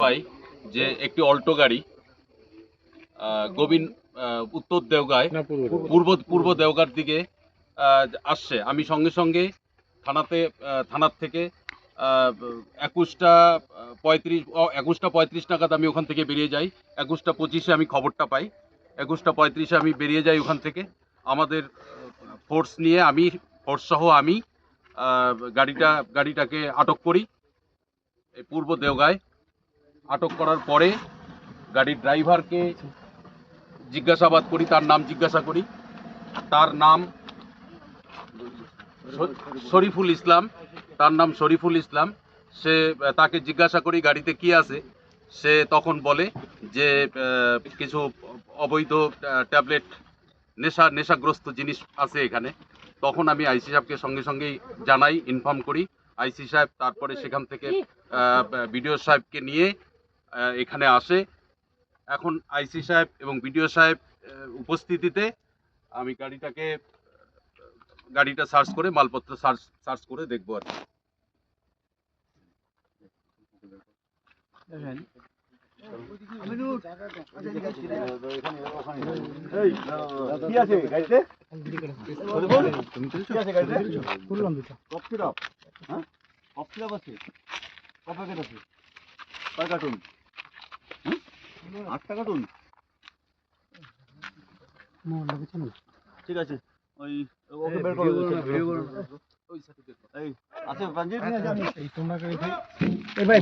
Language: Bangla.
পাই যে একটি অল্টো গাড়ি গোবিন উত্তর দেওগায় পূর্ব পূর্ব দেওগার দিকে আসছে। আমি সঙ্গে সঙ্গে থানাতে থানার থেকে একুশটা পঁয়ত্রিশ একুশটা পঁয়ত্রিশ নাগাদ আমি ওখান থেকে বেরিয়ে যাই। একুশটা পঁচিশে আমি খবরটা পাই। একুশটা পঁয়ত্রিশে আমি বেরিয়ে যাই ওখান থেকে। আমাদের ফোর্স নিয়ে আমি ফোর্স সহ আমি গাড়িটা গাড়িটাকে আটক করি। এই পূর্ব দেওগায়। আটক করার পরে গাড়ির ড্রাইভারকে জিজ্ঞাসাবাদ করি, তার নাম জিজ্ঞাসা করি। তার নাম শরীফুল ইসলাম। তার নাম শরীফুল ইসলাম। সে তাকে জিজ্ঞাসা করি, গাড়িতে কি আছে? সে তখন বলে যে কিছু অবৈধ ট্যাবলেট, নেশা, নেশাগ্রস্ত জিনিস আছে এখানে। তখন আমি আইসি সাহেবকে সঙ্গে সঙ্গেই জানাই ইনফর্ম করি। আইসি সাহেব তারপরে সেখান থেকে বিডিও সাহেবকে নিয়ে এখানে আসে এখন আইসি সাহেব এবং বিডিও সাহেব উপস্থিতিতে আমি গাড়িটাকে গাড়িটা সার্চ করে মালপত্র সার্চ সার্চ করে দেখব আর কি। কি আছে গাড়িতে কি আছে গাড়িতে খুললাম দুটো কফ সিরাপ হ্যাঁ আছে ক প্যাকেট আছে কয় কার্টুন? আটটা টাকা মোহন লাগছে না। ঠিক আছে। ওই ওকে বের করো এই আছে পাঞ্জিত এই তোমরা এই ভাই